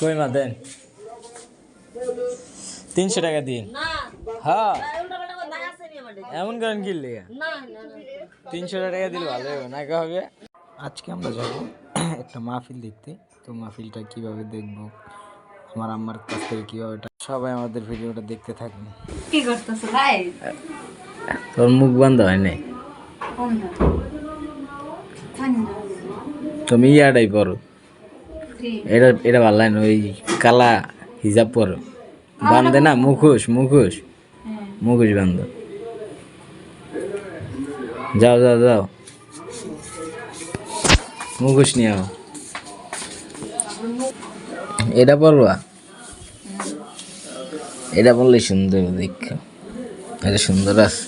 কই মা দেন। তিনশো টাকা দিন। না। হ্যাঁ। এমন করেন না না তিনশো টাকা দিলে ভালো হবে না হবে? আজকে আমরা যাব একটা মাহফিল দেখতে। তো মাহফিলটা কীভাবে দেখব? আমার আম্মার কাছ থেকে কীভাবে এটা সবাই আমাদের ভিডিওটা দেখতে থাকুন। কি করতেছো ভাই? তোর মুখ বন্ধ হয় নাই? তুমি ইয়াটাই পড়ো। এটা এটা ভালো লাগে ওই কালা হিজাব পরো বান্ধে না মুখোশ মুখোশ। মুখোশ বান্ধ যাও যাও যাও। মুখোশ নিয়ে আও। এটা পরবা? এটা বললে সুন্দর দেখা এটা সুন্দর আছে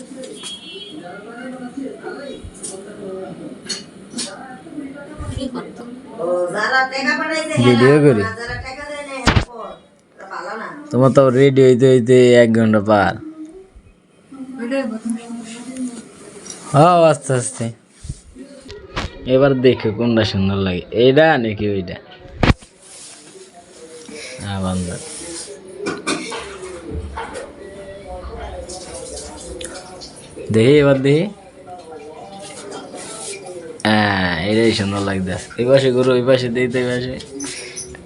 কি করতো ও যারা টাকা পাঠাইছে ভিডিও করি। তোমার তো রেডি হইতে হইতে এক ঘণ্টা পার। হ্যাঁ আস্তে আস্তে। এবার দেখো কোনটা সুন্দর লাগে। এইটা নাকি ওইটা? হ্যাঁ দেখি, এবার দেখি। হ্যাঁ এটাই সুন্দর লাগতেছে। এই পাশে গরু ওই পাশে এই পাশে।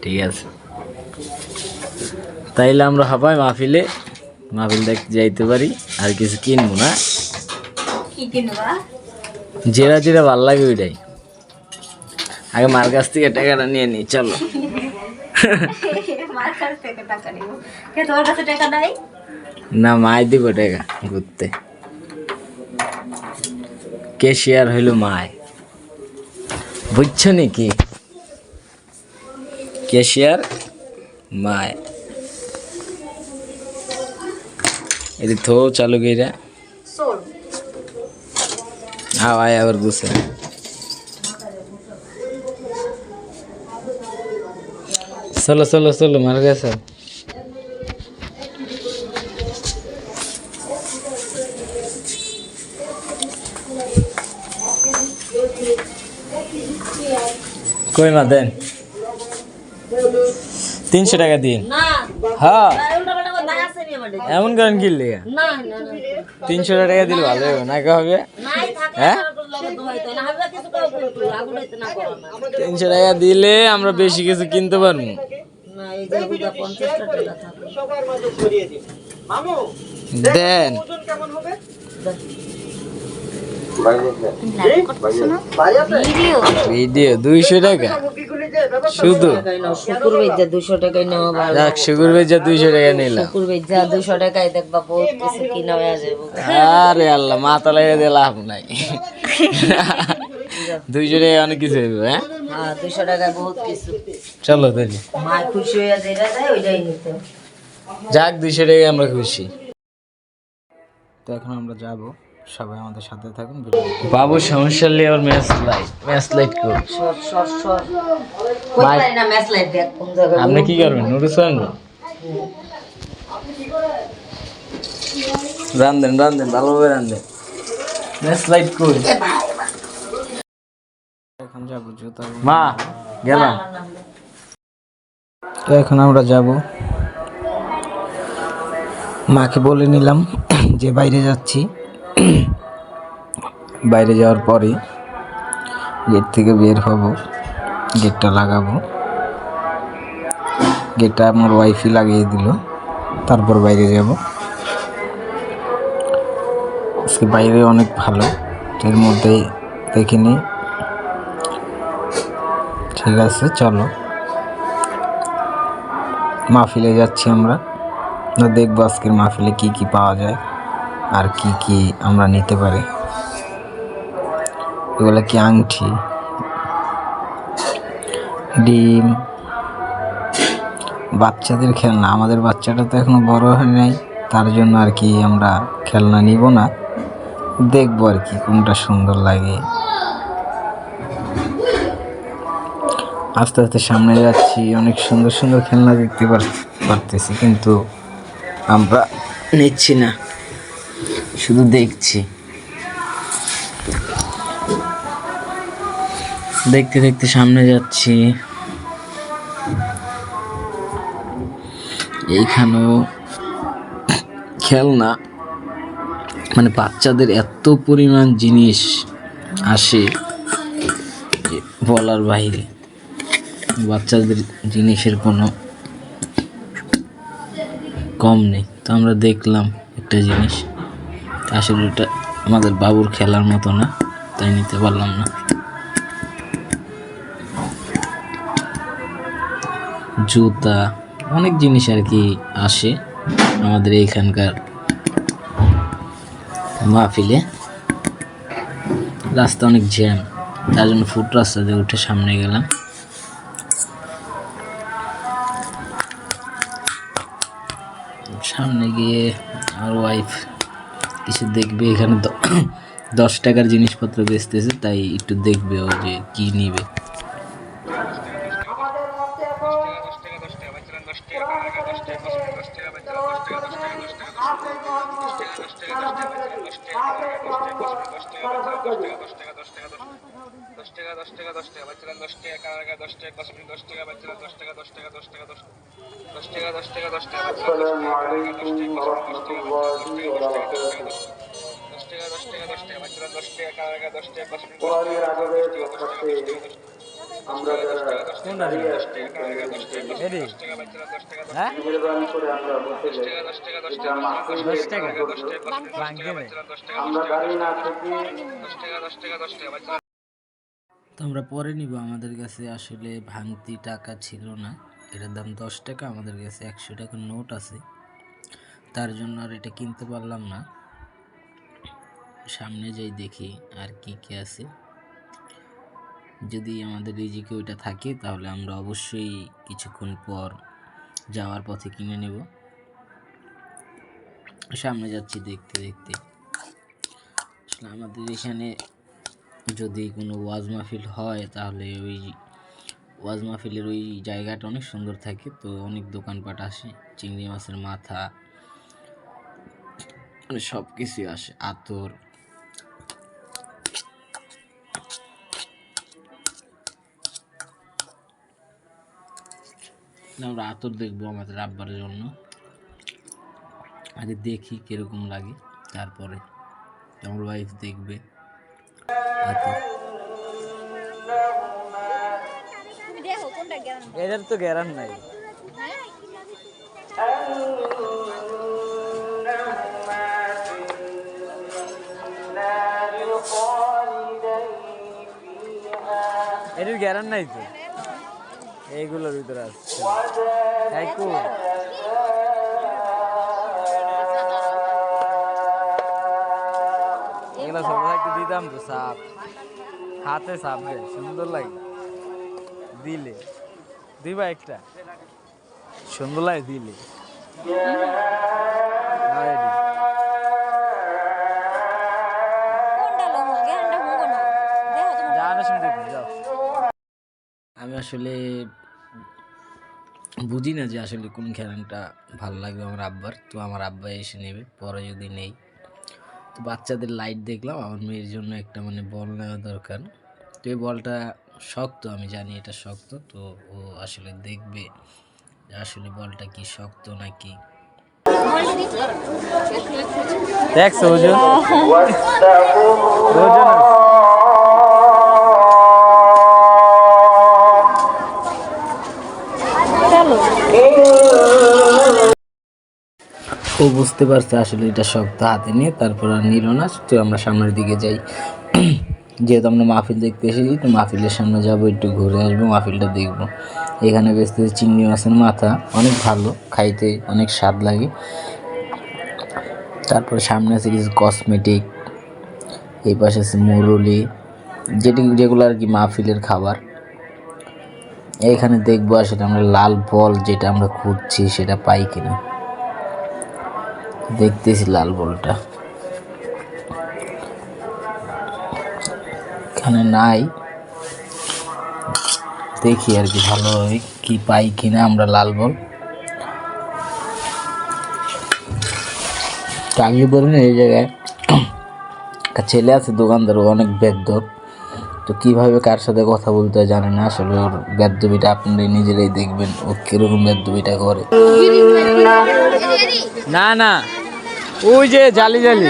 ঠিক আছে। তাইলে আমরা হবাই মাহফিলে মাহফিল দেখতে যাইতে পারি আর কিছু কিনবো না। জেরা জেরা ভালো লাগে ওইটাই। আগে মার কাছ থেকে টাকাটা নিয়ে নি চলো। না মাই দিব টাকা ঘুরতে। কেশিয়ার হইল মায়? বুঝছ নাকি? কেশিয়ার মায় এটি থো চালু গিরা সোল আয় আবার গুছে চলো চলো চলো মার গেছে কই মা দেন তিনশো টাকা দিন। না। হ্যাঁ। এমন করেন না না না। তিনশো টাকা দিলে ভালো হবে না হবে? হ্যাঁ? না। হবে না তিনশো টাকা দিলে আমরা বেশি কিছু কিনতে পারব। দেন। ভিডিও ভিডিও দুইশো টাকা। শুধু? শুকুর বেজা দুশো টাকাই নেওয়া ভালো। যাক শুকুর বেজা দুইশো টাকা নিলাম। শুকুর বেজা দুশো টাকায় দেখবা বহুত কিছু কিনা হয়ে যাব আরে আল্লাহ মাথা লাগিয়ে দিয়ে লাভ নাই। দুইশো টাকা অনেক কিছু হইব হ্যাঁ? হ্যাঁ দুশো টাকায় বহুত কিছু। চলো তাহলে। মা খুশি হয়ে যেটা দেয় ওইটাই নিতে। যাক দুইশো টাকা আমরা খুশি। তো এখন আমরা যাব। সবাই আমাদের সাথে থাকুন বাবু সমস্যা নিয়ে আবার ম্যাচ লাইট ম্যাচ লাইট কর। সর সর সর কই পারি না ম্যাচ লাইট দেখ কোন জায়গায় আপনি কি করবেন? নুডলস আনবেন রান্ধেন রান্ধেন ভালোভাবে রান্ধেন ম্যাচ লাইট কই এখন যাব জুতা মা গেলাম। তো এখন আমরা যাব। মাকে বলে নিলাম যে বাইরে যাচ্ছি। বাইরে যাওয়ার পরে গেট থেকে বের হব, গেটটা লাগাবো। গেটটা আমার ওয়াইফই লাগিয়ে দিল, তারপর বাইরে যাব। আজকে বাইরে অনেক ভালো, এর মধ্যে দেখিনি ঠিক আছে, চলো। মাহফিলে যাচ্ছি আমরা। দেখব আজকের মাহফিলে কি কি পাওয়া যায়। আর কি কি আমরা নিতে পারি? এগুলো কি আংটি? ডিম? বাচ্চাদের খেলনা? আমাদের বাচ্চাটা তো এখনও বড় হয় নাই, তার জন্য আর কি আমরা খেলনা নিব না। দেখব আর কি কোনটা সুন্দর লাগে। আস্তে আস্তে সামনে যাচ্ছি, অনেক সুন্দর সুন্দর খেলনা দেখতে পার- পারতেছি, কিন্তু আমরা নিচ্ছি না। শুধু দেখছি। দেখতে দেখতে সামনে যাচ্ছি। এইখানেও খেলনা। মানে বাচ্চাদের এত পরিমাণ জিনিস আসে বলার বাইরে। বাচ্চাদের জিনিসের কোনো কম নেই। তো আমরা দেখলাম একটা জিনিস। আসলে ওটা আমাদের বাবুর খেলার মতো না, তাই নিতে পারলাম না। জুতা, অনেক জিনিস আর কি আসে আমাদের এইখানকার মাহফিলে। রাস্তা অনেক জ্যাম, তার জন্য ফুট রাস্তা দিয়ে উঠে সামনে গেলাম। সামনে গিয়ে আর ওয়াইফ কিছু দেখবে এখানে দশ টাকার জিনিসপত্র বেচতেছে তাই একটু দেখবে ও যে কি নিবে দশ টাকা দশ টাকা বাচ্চারা দশ টাকা কানাডা দশ টাকা দশ মিনিট দশ টাকা বাচ্চারা দশ টাকা দশ টাকা দশ টাকা দশ দশ টাকা দশ টাকা দশ টাকা দশ টাকা দশ টাকা দশ টাকা বাচ্চারা দশ টাকা কানাডা দশ টাকা দশ মিনিট দশ টাকা দশ টাকা আমরা গাড়ি না তো আমরা পরে নিব। আমাদের কাছে আসলে ভাঙতি টাকা ছিল না। এটার দাম দশ টাকা, আমাদের কাছে একশো টাকার নোট আছে। তার জন্য আর এটা কিনতে পারলাম না। সামনে যাই দেখি আর কি কি আছে। যদি আমাদের এই রিজিকে ওইটা থাকে, তাহলে আমরা অবশ্যই কিছুক্ষণ পর যাওয়ার পথে কিনে নেব। সামনে যাচ্ছি দেখতে দেখতে। আসলে আমাদের এখানে যদি কোনো ওয়াজ মাহফিল হয়, তাহলে ওই ওয়াজ মাহফিলের ওই জায়গাটা অনেক সুন্দর থাকে। তো অনেক দোকানপাট আসে, চিংড়ি মাছের মাথা মানে সব কিছুই আসে, আতর। আমরা আতর দেখব আমাদের আব্বার জন্য। আগে দেখি কীরকম লাগে, তারপরে। আমার ওয়াইফ দেখবে। জ্ঞান এদের তো গ্যারান নাই। এদের গ্যারান নাই তো? এইগুলোর ভিতরে আসছে। এগুলো সব দিতাম তো সাপ। হাতে সাপ দে সুন্দর লাগে। দিলে। দিবা একটা? সুন্দর লাগে দিলে। আমি আসলে বুঝি না যে আসলে কোন খেলানটা ভালো লাগবে আমার আব্বার। তো আমার আব্বা এসে নেবে পরে যদি নেই তো বাচ্চাদের লাইট দেখলাম আমার মেয়ের জন্য একটা মানে বল নেওয়া দরকার। তো এই বলটা শক্ত আমি জানি এটা শক্ত তো ও আসলে দেখবে যে আসলে বলটা কি শক্ত নাকি। দেখছ ওজন ওজন ও বুঝতে পারছে আসলে এটা শক্ত হাতে নিয়ে, তারপর আর নিল না। তো আমরা সামনের দিকে যাই। যেহেতু আমরা মাহফিল দেখতে এসেছি, তো মাহফিলের সামনে যাব, একটু ঘুরে আসব, মাহফিলটা দেখব। এখানে বেচতে চিংড়ি মাছের মাথা, অনেক ভালো, খাইতে অনেক স্বাদ লাগে। তারপর সামনে আছে কিছু কসমেটিক এই পাশে আছে মুরলি, যেটি যেগুলো আর কি মাহফিলের খাবার। এখানে দেখব আসলে আমরা লাল বল যেটা আমরা খুঁজছি, সেটা পাই কিনা। দেখতেছি লাল বলটা। এখানে নাই। দেখি আর কি ভালোভাবে কি পাই কিনা আমরা লাল বল। টাঙ্গি পরে না এই জায়গায় ছেলে আছে, দোকানদার অনেক বেদ্য তো কীভাবে কার সাথে কথা বলতে হয় জানে না আসলে ওর বেদবিটা আপনারা নিজেরাই দেখবেন ও কীরকম বেদবিটা করে। না না ওই যে জালি জালি।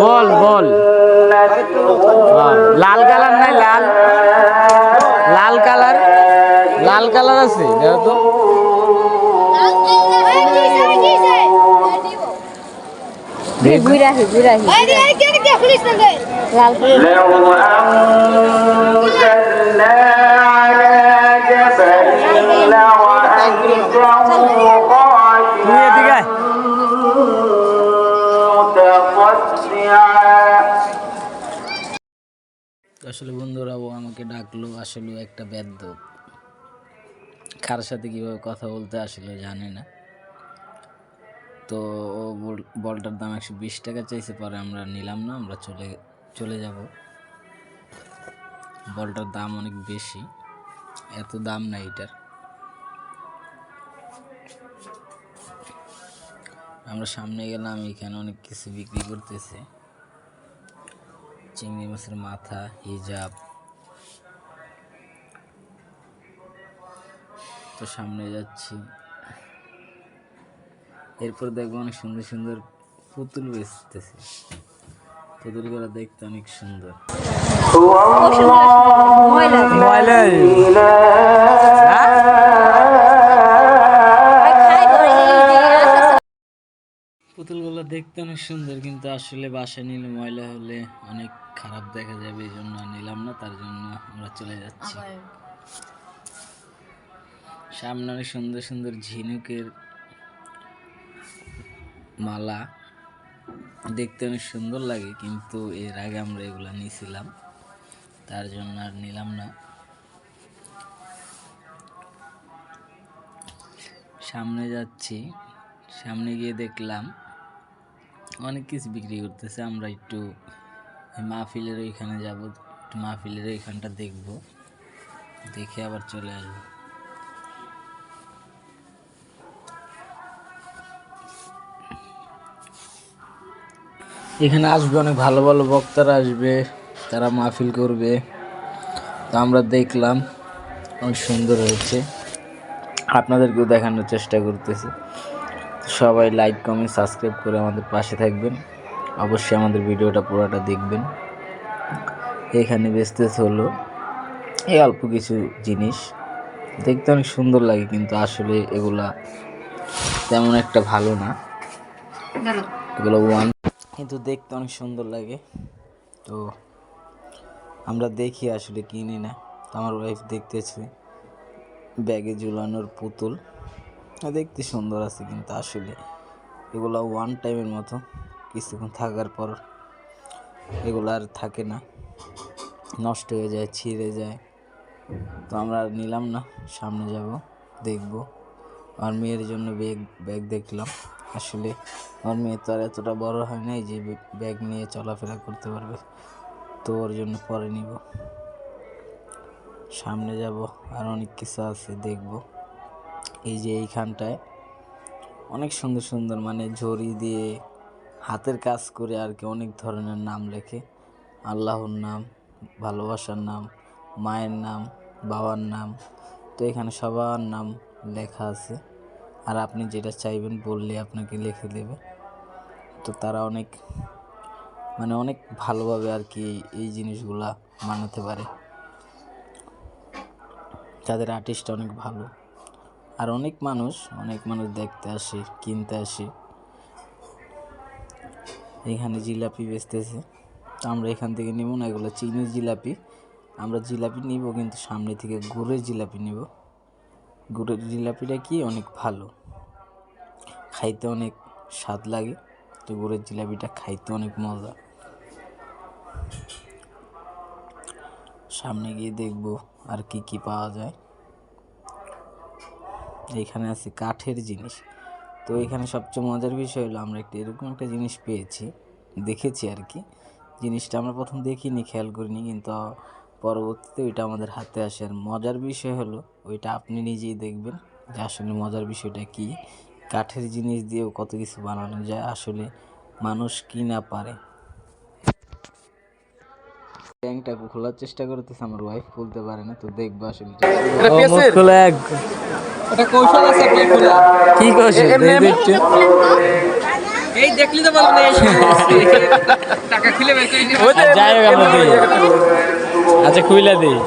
বল বল। লাল কালার নাই লাল। লাল কালার লাল কালার আছে দেখো তো। ঘুরে আসি ঘুরে আসি লাল ফুল لو أنزلنا على جبل لرأيته তুই এদিকে আয়। متصدعا আসলে বন্ধুরা ও আমাকে ডাকলো আসলে ও একটা বেদ্য কার সাথে কিভাবে কথা বলতে আসলে জানে না তো ও বল- বলটার দাম একশো বিশ টাকা চাইছে, পরে আমরা নিলাম না, আমরা চলে চলে যাব। বলটার দাম অনেক বেশি, এত দাম না এটার। আমরা সামনে গেলাম, এখানে অনেক কিছু বিক্রি করতেছে। চিংড়ি মাছের মাথা, হিজাব। তো সামনে যাচ্ছি। এরপর দেখব অনেক সুন্দর সুন্দর পুতুল বেচতেছে। পুতুলগুলো দেখতে অনেক সুন্দর। পুতুলগুলো দেখতে অনেক সুন্দর কিন্তু আসলে বাসায় নিলে ময়লা হলে অনেক খারাপ দেখা যাবে এই জন্য নিলাম না তার জন্য আমরা চলে যাচ্ছি। সামনে অনেক সুন্দর সুন্দর ঝিনুকের মালা। দেখতে অনেক সুন্দর লাগে, কিন্তু এর আগে আমরা এগুলা নিয়েছিলাম তার জন্য আর নিলাম না। সামনে যাচ্ছি। সামনে গিয়ে দেখলাম অনেক কিছু বিক্রি করতেছে। আমরা একটু মাহফিলের ওইখানে যাব, একটু মাহফিলের ওইখানটা দেখব। দেখে আবার চলে আসব। এখানে আসবে অনেক ভালো ভালো বক্তারা আসবে তারা মাহফিল করবে। তো আমরা দেখলাম অনেক সুন্দর হয়েছে। আপনাদেরকেও দেখানোর চেষ্টা করতেছি। সবাই লাইক কমেন্ট সাবস্ক্রাইব করে আমাদের পাশে থাকবেন। অবশ্যই আমাদের ভিডিওটা পুরোটা দেখবেন। এখানে বেচতেছে হলো এই অল্প কিছু জিনিস। দেখতে অনেক সুন্দর লাগে কিন্তু আসলে এগুলা তেমন একটা ভালো না। এগুলো ওয়ান কিন্তু দেখতে অনেক সুন্দর লাগে। তো আমরা দেখি আসলে কিনি না। তো আমার ওয়াইফ দেখতেছে, ব্যাগে ঝুলানোর পুতুল। দেখতে সুন্দর আছে কিন্তু আসলে। এগুলো ওয়ান টাইমের মতো, কিছুক্ষণ থাকার পর এগুলো আর থাকে না। নষ্ট হয়ে যায়, ছিঁড়ে যায়। তো আমরা আর নিলাম না, সামনে যাব, দেখব। আমার মেয়ের জন্য ব্যাগ ব্যাগ দেখলাম। আসলে আমার মেয়ে তো আর এতটা বড় হয় নাই যে ব্যাগ নিয়ে চলাফেরা করতে পারবে। তো ওর জন্য পরে নিব। সামনে যাব আর অনেক কিছু আছে দেখব। এই যে এইখানটায় অনেক সুন্দর সুন্দর মানে ঝড়ি দিয়ে হাতের কাজ করে আর কি অনেক ধরনের নাম লেখে। আল্লাহর নাম, ভালোবাসার নাম, মায়ের নাম, বাবার নাম। তো এখানে সবার নাম লেখা আছে। আর আপনি যেটা চাইবেন বললে আপনাকে লিখে দেবে। তো তারা অনেক মানে অনেক ভালোভাবে আর কি এই জিনিসগুলা বানাতে পারে। তাদের আর্টিস্ট অনেক ভালো। আর অনেক মানুষ অনেক মানুষ দেখতে আসে, কিনতে আসে। এখানে জিলাপি বেচতেছে। তো আমরা এখান থেকে নিব না, এগুলো চিনি জিলাপি। আমরা জিলাপি নিব, কিন্তু সামনে থেকে গুড়ের জিলাপি নিব। গুড়ের জিলাপিটা কি? অনেক ভালো। খাইতে অনেক স্বাদ লাগে, তো গুড়ের জিলাপিটা খাইতে অনেক মজা। সামনে গিয়ে দেখব আর কি কি পাওয়া যায়। এখানে আছে কাঠের জিনিস। তো এখানে সবচেয়ে মজার বিষয় হলো, আমরা একটা এরকম একটা জিনিস পেয়েছি, দেখেছি আর কি। জিনিসটা আমরা প্রথম দেখিনি, খেয়াল করিনি, কিন্তু পরবর্তীতে ওইটা আমাদের হাতে আসে। আর মজার বিষয় হলো ওইটা আপনি নিজেই দেখবেন যে আসলে মজার বিষয়টা কি। কাঠের জিনিস দিয়েও কত কিছু বানানো যায় আসলে মানুষ কি না পারে। ট্যাঙ্কটা খোলার চেষ্টা করতেছে আমার ওয়াইফ খুলতে পারে না তো দেখব আসলে খোলা এক এটা কৌশল আছে কি কৌশল? এই দেখলি তো বলব না এই টাকা খুলে বের করে যাই হোক আমরা দিই আচ্ছা কইলা দেন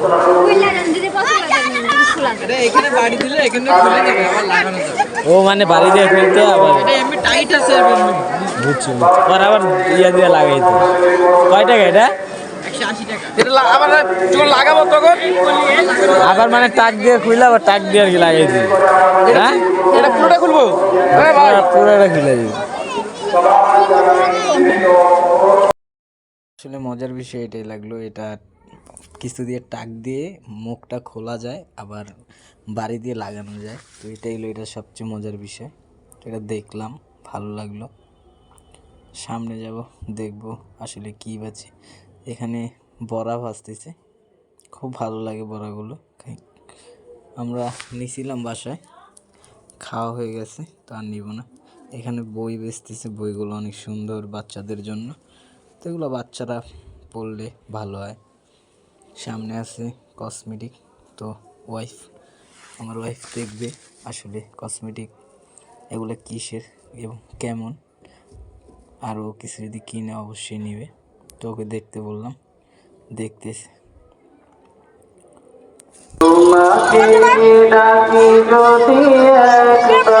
দিদি পছন্দ করেন দিদি খোলা দেন। আরে এখানে বাড়ি দিলে এখানে খুলে যাবে আবার লাগানো যাবে। ও মানে বাড়ি দিয়ে খুলতে আবার বুঝছি পর আবার ইয়া দিয়ে লাগাই তো কয় টাকা এটা? আবার যখন লাগাবো তখন আবার মানে টাক দিয়ে খুইলা আবার টাক দিয়ে আর কি লাগাই দিই। হ্যাঁ? এটা পুরোটা খুলবো? পুরোটা খুলে দিই। আসলে মজার বিষয় এটাই লাগল এটা কিছু দিয়ে টাক দিয়ে মুখটা খোলা যায়, আবার বাড়ি দিয়ে লাগানো যায়। তো এটাই হলো এটা সবচেয়ে মজার বিষয়। এটা দেখলাম, ভালো লাগল। সামনে যাব, দেখব আসলে কী বাছে এখানে বড়া ভাজতেছে। খুব ভালো লাগে বড়াগুলো। আমরা নিছিলাম বাসায়। খাওয়া হয়ে গেছে, তো আর নিব না। এখানে বই বেচতেছে, বইগুলো অনেক সুন্দর বাচ্চাদের জন্য। তো এগুলো বাচ্চারা পড়লে ভালো হয়। সামনে আছে কসমেটিক তো ওয়াইফ আমার ওয়াইফ দেখবে আসলে কসমেটিক এগুলো কিসের এবং কেমন আরও কিছু যদি কিনে অবশ্যই নেবে। তো ওকে দেখতে বললাম দেখতেছে ওর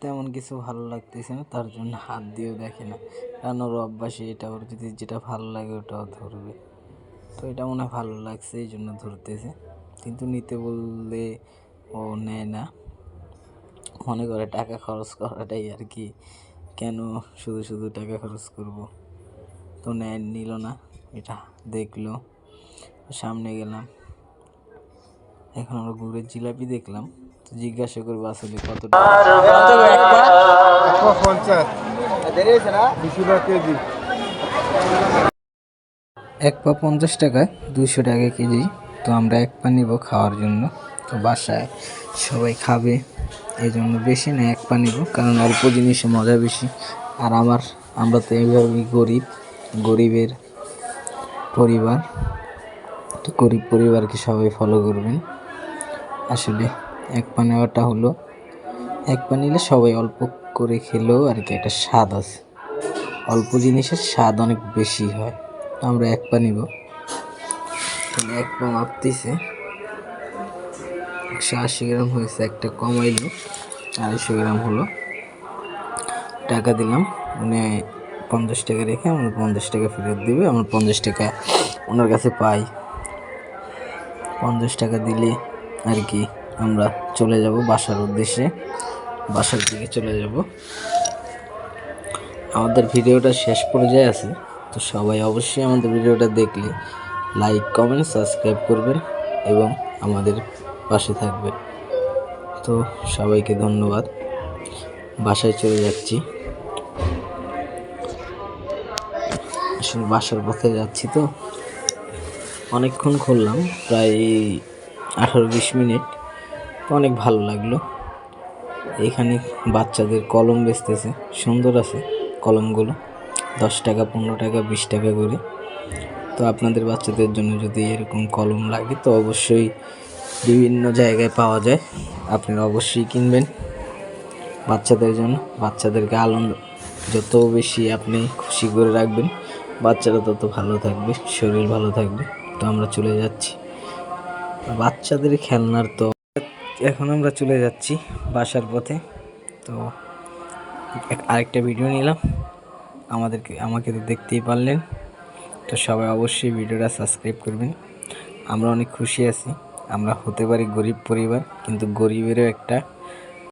তেমন কিছু ভালো লাগতেছে না, তার জন্য হাত দিয়েও দেখে না। কারণ ওর অভ্যাসে এটা ওর যদি যেটা ভালো লাগে ওটাও ধরবে। তো এটা মনে হয় ভালো লাগছে, এই জন্য ধরতেছে। কিন্তু নিতে বললে ও নেয় না। মনে করে টাকা খরচ করাটাই আর কি। কেন শুধু শুধু টাকা খরচ করব? তো নেয়, নিল না, এটা দেখল। সামনে গেলাম। এখন আমরা গুড়ের জিলাপি দেখলাম। জিজ্ঞাসা করব আসলে কত টাকা। এক পা পঞ্চাশ টাকায় দুশো টাকা কেজি। তো আমরা এক পা নিব খাওয়ার জন্য। তো বাসায় সবাই খাবে এই জন্য বেশি না এক পা নিব। কারণ অল্প জিনিসে মজা বেশি। আর আমার আমরা তো এইভাবেই গরিব গরিবের পরিবার। তো গরিব পরিবারকে সবাই ফলো করবেন। আসলে এক পা নেওয়াটা হলো। এক পা নিলে সবাই অল্প করে খেলেও আর কি একটা স্বাদ আছে। অল্প জিনিসের স্বাদ অনেক বেশি হয়। আমরা এক পা নিব। তাহলে এক পা মাপতেছে। একশো আশি গ্রাম হয়েছে, একটা কমাইলো। আড়াইশো গ্রাম হলো। টাকা দিলাম। উনি পঞ্চাশ টাকা রেখে আমার পঞ্চাশ টাকা ফেরত দিবে। আমার পঞ্চাশ টাকা ওনার কাছে পাই। পঞ্চাশ টাকা দিলে আর কি আমরা চলে যাব বাসার উদ্দেশ্যে। বাসার দিকে চলে যাব। আমাদের ভিডিওটা শেষ পর্যায়ে আছে। তো সবাই অবশ্যই আমাদের ভিডিওটা দেখলে লাইক কমেন্ট সাবস্ক্রাইব করবেন এবং আমাদের পাশে থাকবেন। তো সবাইকে ধন্যবাদ। বাসায় চলে যাচ্ছি। আসলে বাসার পথে যাচ্ছি তো। অনেকক্ষণ খুললাম, প্রায় আঠারো বিশ মিনিট। তো অনেক ভালো লাগল। এখানে বাচ্চাদের কলম বেচতেছে, সুন্দর আছে কলমগুলো, দশ টাকা, পনেরো টাকা, বিশ টাকা করে। তো আপনাদের বাচ্চাদের জন্য যদি এরকম কলম লাগে, তো অবশ্যই বিভিন্ন জায়গায় পাওয়া যায়। আপনারা অবশ্যই কিনবেন বাচ্চাদের জন্য। বাচ্চাদেরকে আনন্দ, যত বেশি আপনি খুশি করে রাখবেন, বাচ্চারা তত ভালো থাকবে, শরীর ভালো থাকবে। তো আমরা চলে যাচ্ছি। বাচ্চাদের খেলনার তো এখন আমরা চলে যাচ্ছি বাসার পথে। তো আরেকটা ভিডিও নিলাম। আমাদেরকে আমাকে তো দেখতেই পারলেন। তো সবাই অবশ্যই ভিডিওটা সাবস্ক্রাইব করবেন। আমরা অনেক খুশি আছি। আমরা হতে পারি গরিব পরিবার, কিন্তু গরিবেরও একটা